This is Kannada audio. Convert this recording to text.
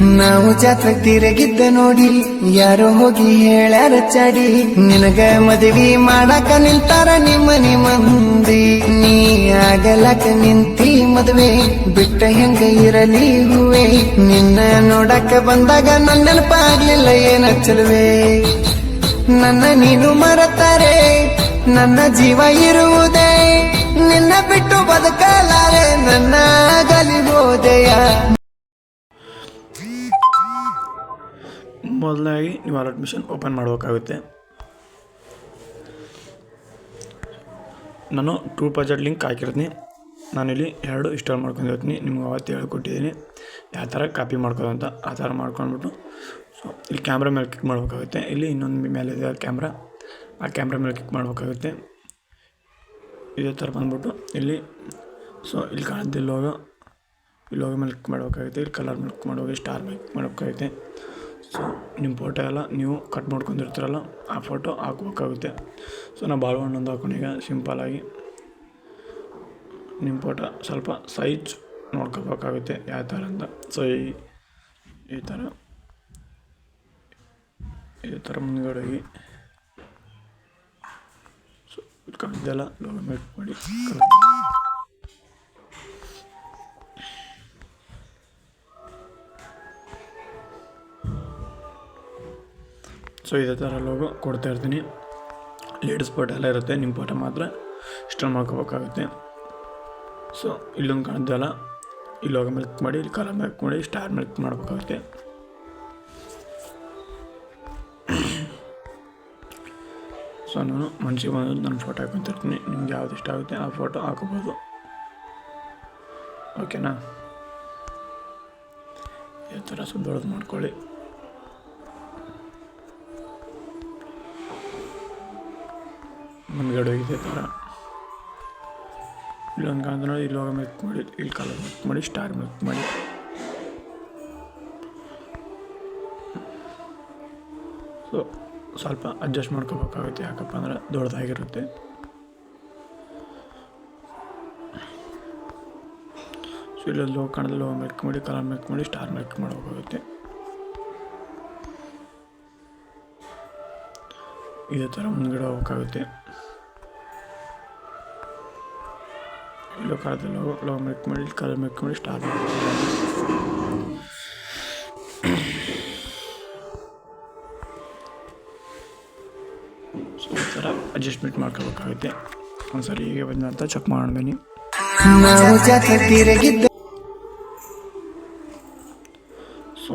ನಾವು ಜಾತ್ರೆ ತಿರುಗಿದ್ದ ನೋಡಿ ಯಾರೋ ಹೋಗಿ ಹೇಳ್ಯಾರ ಚಾಡಿ. ನಿನಗ ಮದುವೆ ಮಾಡಕ ನಿಲ್ತಾರ ನಿಮ್ಮ ನಿಮ್ಮ ಮಂದಿ ನೀ ಆಗಲಕ ನಿಂತಿ ಮದುವೆ, ಬಿಟ್ಟ ಹೆಂಗ ಇರಲಿ ಹೂವೆ. ನಿನ್ನ ನೋಡಕ ಬಂದಾಗ ನನ್ನ ನೆನಪಾಗ್ಲಿಲ್ಲ ಏನ ಚಲುವೆ. ನನ್ನ ನೀನು ಮರತಾರೆ, ನನ್ನ ಜೀವ ಇರುವುದೇ. ನಿನ್ನ ಬಿಟ್ಟು ಬದುಕಲಾರೆ ನನ್ನ ಗಲಿಬೋದೆಯ ಮೊದಲಾಗಿ ನೀವು ಅಲರ್ಟ್ ಮಿಷನ್ ಓಪನ್ ಮಾಡಬೇಕಾಗುತ್ತೆ. ನಾನು ಟೂ ಪರ್ಸೆಂಟ್ ಲಿಂಕ್ ಹಾಕಿರ್ತೀನಿ. ನಾನಿಲ್ಲಿ ಎರಡು ಇನ್ಸ್ಟಾಲ್ ಮಾಡ್ಕೊಂಡಿರ್ತೀನಿ ನಿಮ್ಗೆ ಅವತ್ತು ಹೇಳ್ಕೊಟ್ಟಿದ್ದೀನಿ. ಯಾವ ಥರ ಕಾಪಿ ಮಾಡ್ಕೋದು ಅಂತ ಆ ಥರ ಮಾಡ್ಕೊಂಡ್ಬಿಟ್ಟು. ಸೊ ಇಲ್ಲಿ ಕ್ಯಾಮ್ರಾ ಮೇಲೆ ಕ್ಲಿಕ್ ಮಾಡಬೇಕಾಗುತ್ತೆ. ಇಲ್ಲಿ ಇನ್ನೊಂದು ಮೇಲೆ ಇದೆ ಕ್ಯಾಮ್ರಾ ಆ ಕ್ಯಾಮ್ರಾ ಮೇಲೆ ಕ್ಲಿಕ್ ಮಾಡಬೇಕಾಗುತ್ತೆ. ಇದೇ ಥರ ಬಂದ್ಬಿಟ್ಟು ಇಲ್ಲಿ ಸೊ ಇಲ್ಲಿ ಕಾಣುತ್ತೆ ಲೋಗೋ ಇಲ್ಲಿ ಲೋಗೋ ಮೇಲೆ ಕ್ಲಿಕ್ ಮಾಡಬೇಕಾಗುತ್ತೆ. ಇಲ್ಲಿ ಕಲರ್ ಮೇಲೆ ಕ್ಲಿಕ್ ಮಾಡುವಾಗ ಸ್ಟಾರ್ ಮೇಲೆ ಕ್ಲಿಕ್ ಮಾಡಬೇಕಾಗುತ್ತೆ. ಸೊ ನಿಮ್ಮ ಫೋಟೋ ಎಲ್ಲ ನೀವು ಕಟ್ ಮಾಡ್ಕೊಂಡಿರ್ತೀರಲ್ಲ, ಆ ಫೋಟೋ ಹಾಕ್ಬೇಕಾಗುತ್ತೆ. ಸೊ ನಾನು ಬಾಳೆಹಣ್ಣು ಒಂದು ಹಾಕೊಂಡೀಗ ಸಿಂಪಲಾಗಿ ನಿಮ್ಮ ಫೋಟೋ ಸ್ವಲ್ಪ ಸೈಜ್ ನೋಡ್ಕೋಬೇಕಾಗುತ್ತೆ ಯಾವ ಥರ ಅಂತ. ಸೊ ಈ ಥರ ಈ ಥರ ಮುಂದ್ಗಡೆ ಹೋಗಿ ಸೊ ಇದೆಲ್ಲ ಮೇಕ್ ಮಾಡಿ ಸೊ ಇದೇ ಥರ ಲೋಗೋ ಕೊಡ್ತಾ ಇರ್ತೀನಿ. ಲೇಡೀಸ್ ಸ್ಪಾಟ್ ಎಲ್ಲ ಇರುತ್ತೆ. ನಿಮ್ಮ ಫೋಟೋ ಮಾತ್ರ ಇನ್ಸ್ಟಾಲ್ ಮಾಡ್ಕೋಬೇಕಾಗುತ್ತೆ. ಸೊ ಇಲ್ಲೊಂದು ಕಾಣ್ತಲ್ಲ ಈ ಲೋಗೋ ಮೇಲೆ ಮಾಡಿ, ಇಲ್ಲಿ ಕಲರ್ ಮೇಲೆ ಮಾಡಿ ಸ್ಟಾರ್ ಮೇಲೆ ಕ್ಲಿಕ್ ಮಾಡಬೇಕಾಗುತ್ತೆ. ಸೊ ನಾನು ಮನ್ಸಿಗೆ ಬಂದು ನನ್ನ ಫೋಟೋ ಹಾಕೊಂತಿರ್ತೀನಿ ನಿಮ್ಗೆ ಯಾವ್ದು ಇಷ್ಟ ಆಗುತ್ತೆ, ಆ ಫೋಟೋ ಹಾಕೋಬೋದು. ಓಕೆನಾ ಈ ಥರ ದೊಡ್ಡದು ಮಾಡ್ಕೊಳ್ಳಿ. ಮುಂದ್ಗಡೆ ಇದೆ ಥರ. ಇಲ್ಲೊಂದು ಕಾಂತ ನೋಡಿ ಇಲ್ಲಿ ಹೋಗೋ ಮೆಕ್ ಮಾಡಿ ಇಲ್ಲಿ ಕಲರ್ ಮೆಕ್ ಮಾಡಿ ಸ್ಟಾರ್ ಮಿಕ್ ಮಾಡಿ ಸೊ ಸ್ವಲ್ಪ ಅಡ್ಜಸ್ಟ್ ಮಾಡ್ಕೋಬೇಕಾಗುತ್ತೆ, ಯಾಕಪ್ಪ ಅಂದರೆ ದೊಡ್ಡದಾಗಿರುತ್ತೆ. ಸೊ ಇಲ್ಲೊಂದು ಲೋ ಕಾಣದಲ್ಲಿ ಲೋ ಮೆಕ್ ಮಾಡಿ ಕಲರ್ ಮೆಕ್ ಮಾಡಿ ಸ್ಟಾರ್ ಮೆಕ್ ಮಾಡಬೇಕಾಗುತ್ತೆ ಇದೇ ಥರ ಮುಂದ್ಗಡೆ ಹೋಗ್ಬೇಕಾಗುತ್ತೆ ಇಲ್ಲೋ ಕಾಲದಲ್ಲಿ ಲೋ ಲೋ ಮೆಕ್ ಮಾಡಿ ಕಲರ್ ಮೆಕ್ ಮಾಡಿ ಸ್ಟಾರ್ ಸೊ ಈ ಥರ ಅಡ್ಜಸ್ಟ್ಮೆಂಟ್ ಮಾಡ್ಕೋಬೇಕಾಗುತ್ತೆ ಒಂದ್ಸರಿ ಹೀಗೆ ಬಂದಂತ ಚೆಕ್ ಮಾಡೋಣ ಬನ್ನಿ ನಾವು ಜಾತ್ರೆ ತಿರುಗಿದ್ದ ಸೊ